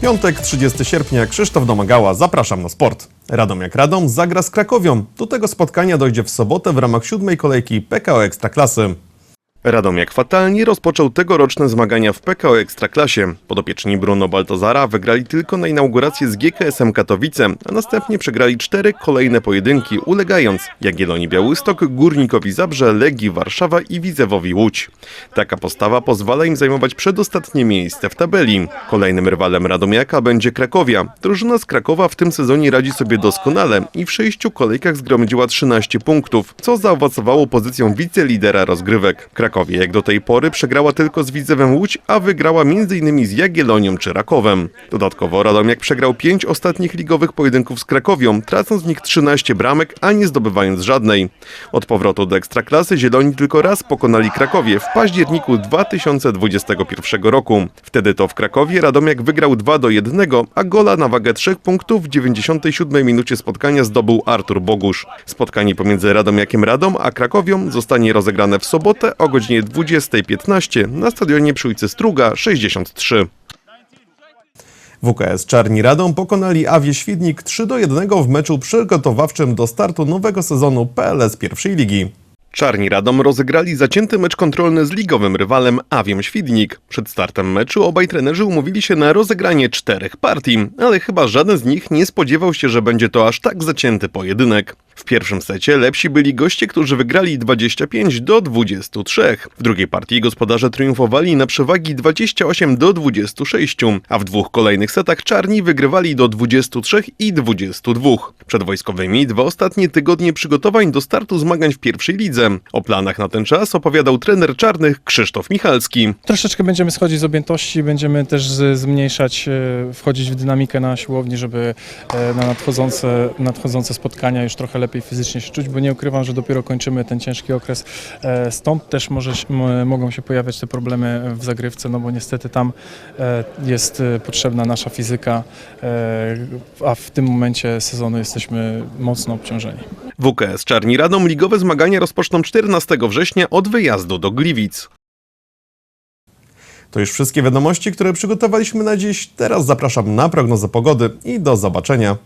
Piątek, 30 sierpnia, Krzysztof Domagała, zapraszam na sport. Radom jak Radom zagra z Krakowią. Do tego spotkania dojdzie w sobotę w ramach siódmej kolejki PKO Ekstraklasy. Radomiak fatalnie rozpoczął tegoroczne zmagania w PKO Ekstraklasie. Podopieczni Bruno Baltazara wygrali tylko na inaugurację z GKS-em Katowice, a następnie przegrali cztery kolejne pojedynki, ulegając Jagiellonii Białystok, Górnikowi Zabrze, Legii Warszawa i Widzewowi Łódź. Taka postawa pozwala im zajmować przedostatnie miejsce w tabeli. Kolejnym rywalem Radomiaka będzie Krakowia. Drużyna z Krakowa w tym sezonie radzi sobie doskonale i w sześciu kolejkach zgromadziła 13 punktów, co zaowocowało pozycją wicelidera rozgrywek. Krakowie jak do tej pory przegrała tylko z Widzewem Łódź, a wygrała m.in. z Jagiellonią czy Rakowem. Dodatkowo Radomiak przegrał pięć ostatnich ligowych pojedynków z Krakowią, tracąc w nich 13 bramek, a nie zdobywając żadnej. Od powrotu do Ekstraklasy Zieloni tylko raz pokonali Krakowie w październiku 2021 roku. Wtedy to w Krakowie Radomiak wygrał 2 do 1, a gola na wagę 3 punktów w 97 minucie spotkania zdobył Artur Bogusz. Spotkanie pomiędzy Radomiakiem Radom a Krakowią zostanie rozegrane w sobotę o godzinie 20.15 na stadionie przy ulicy Struga 63. WKS Czarni Radom pokonali Awie Świdnik 3 do 1 w meczu przygotowawczym do startu nowego sezonu PLS pierwszej ligi. Czarni Radom rozegrali zacięty mecz kontrolny z ligowym rywalem Awiem Świdnik. Przed startem meczu obaj trenerzy umówili się na rozegranie czterech partii, ale chyba żaden z nich nie spodziewał się, że będzie to aż tak zacięty pojedynek. W pierwszym secie lepsi byli goście, którzy wygrali 25 do 23. W drugiej partii gospodarze triumfowali na przewagi 28 do 26, a w dwóch kolejnych setach czarni wygrywali do 23 i 22. Przed wojskowymi dwa ostatnie tygodnie przygotowań do startu zmagań w pierwszej lidze. O planach na ten czas opowiadał trener czarnych Krzysztof Michalski. Troszeczkę będziemy schodzić z objętości, będziemy też zmniejszać, e, wchodzić w dynamikę na siłowni, żeby e, na nadchodzące, nadchodzące spotkania już trochę lepiej fizycznie się czuć, bo nie ukrywam, że dopiero kończymy ten ciężki okres. E, Stąd też może, mogą się pojawiać te problemy w zagrywce, no bo niestety tam e, jest e, potrzebna nasza fizyka, a w tym momencie sezonu jesteśmy mocno obciążeni. WKS Czarni Radom ligowe zmagania rozpoczną 14 września od wyjazdu do Gliwic. To już wszystkie wiadomości, które przygotowaliśmy na dziś. Teraz zapraszam na prognozę pogody i do zobaczenia.